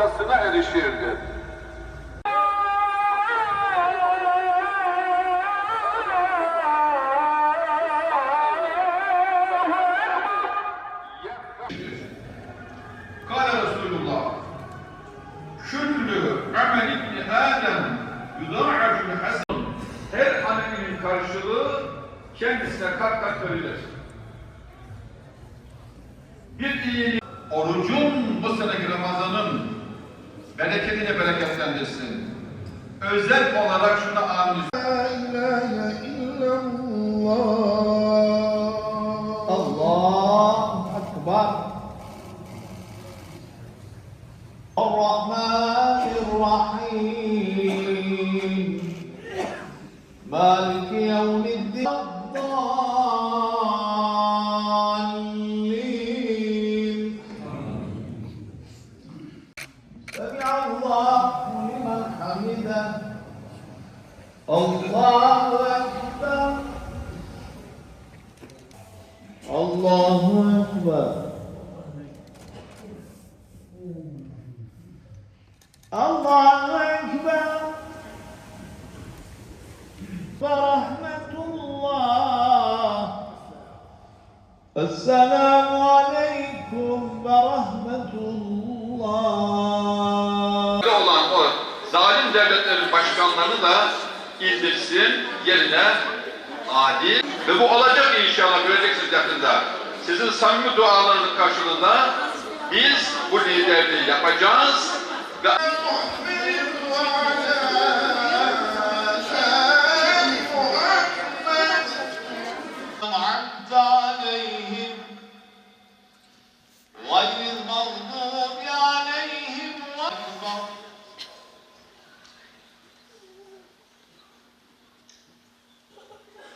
rızasına erişirdi. Kâle Resulullah Küllü amel ibni Adem yudâ'acül hasen Her amelinin karşılığı kendisine kat kat verilir. Bir iyilik orucun bu seneki Ramazan'ın bereketini bereketlendirsin. Özel olarak şuna amin. Allah Akbar. Ar-Rahmanir-Rahim. Maliki yevmiddin. Allah الله أكبر الله أكبر الله أكبر ورحمة الله السلام عليكم ورحمة zalim devletlerin başkanlarını da indirsin yerine adil ve bu olacak inşallah göreceksiniz yakında. Sizin samimi dualarınızın karşılığında biz bu liderliği yapacağız ve